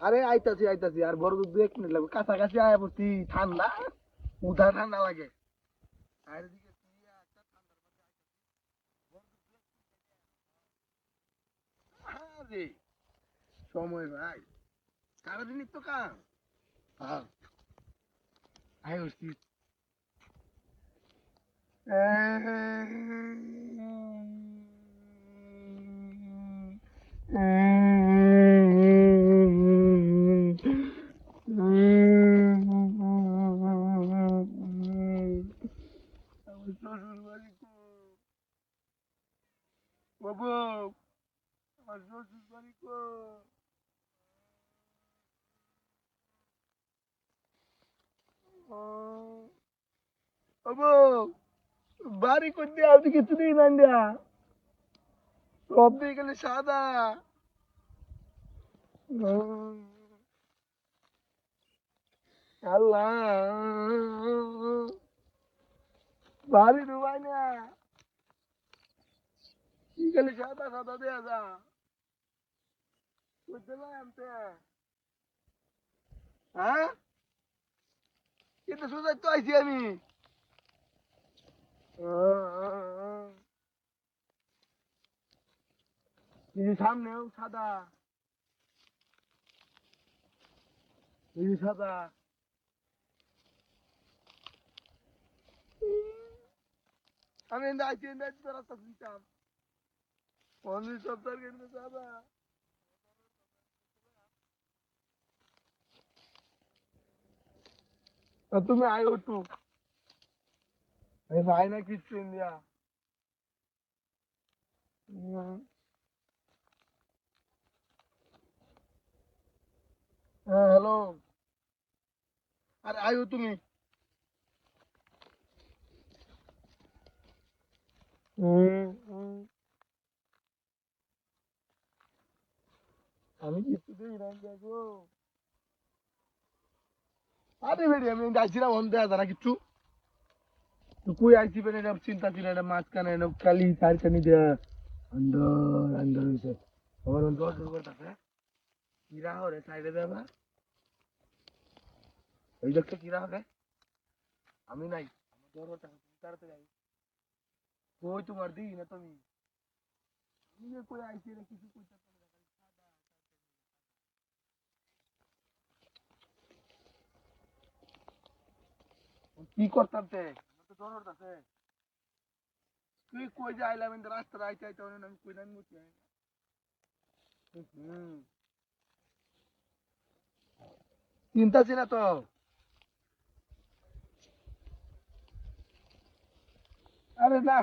আরে আইতাছি আইতাছি আর বড় দু এক মিনিট লাগবে। কাছাকাছি আয়া পড়ছি ঠান্ডা উঠা ঠান্ডা লাগে। আর এদিকে সময় ভাই। সারাদিনই তো কাম। হ্যাঁ। আয় উঠছি বাবু আমার শ্বশুর বাড়ি কো বাবু বাড়ি করতে আপনি কিছু নেই নান্ডিয়া সব দিয়ে গেলে সাদা আল্লাহ। বাড়ি ডুবাই না। কি গেলে সাদা সাদা দেয়া যা। বুঝতে পারতে হ্যাঁ? কিন্তু সোজা তো আইছি আমি। সামনেও সাদা। সাদা। আমি এনে আইছি এনে আইছি তো রাস্তা শুনতাম পঞ্চাশ সপ্তাহ সাদা আর তুমি আয়ো একটু আমি ভাই না কিচ্ছু ইন্ডিয়া। হ্যাঁ হ্যালো আরে আয়ো তুমি হুম, হুম। আমি কিছুতেই রান দেখো আরে বেড়ি আমি যাইছিলাম অন্ধে আছে না কিচ্ছু তো কই আইছি বেড়ে এটা চিন্তা ছিল এটা মাঝখানে এটা খালি চারখানি দিয়ে আন্দার আন্দার হয়েছে আমার অন্ধ শুরু করতেছে কিরা হরে সাইডে দেবা এই দেখতে কিরা হবে আমি নাই আমার জ্বরটা তাড়াতাড়ি আই কই তোমার দিই তুমি আমি। কি করতাম তে তুই কই যে আইলাম কিন্তু রাস্তা আইতে আইতে আমি কই না। মুতি হুম। চিন্তা ছিল তো। আরে না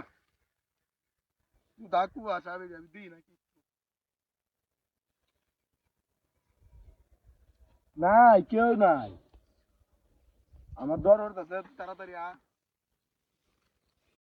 ডাকু আসাবে আমি দিই নাকি নাই কেউ নাই আমার দর তাড়াতাড়ি আ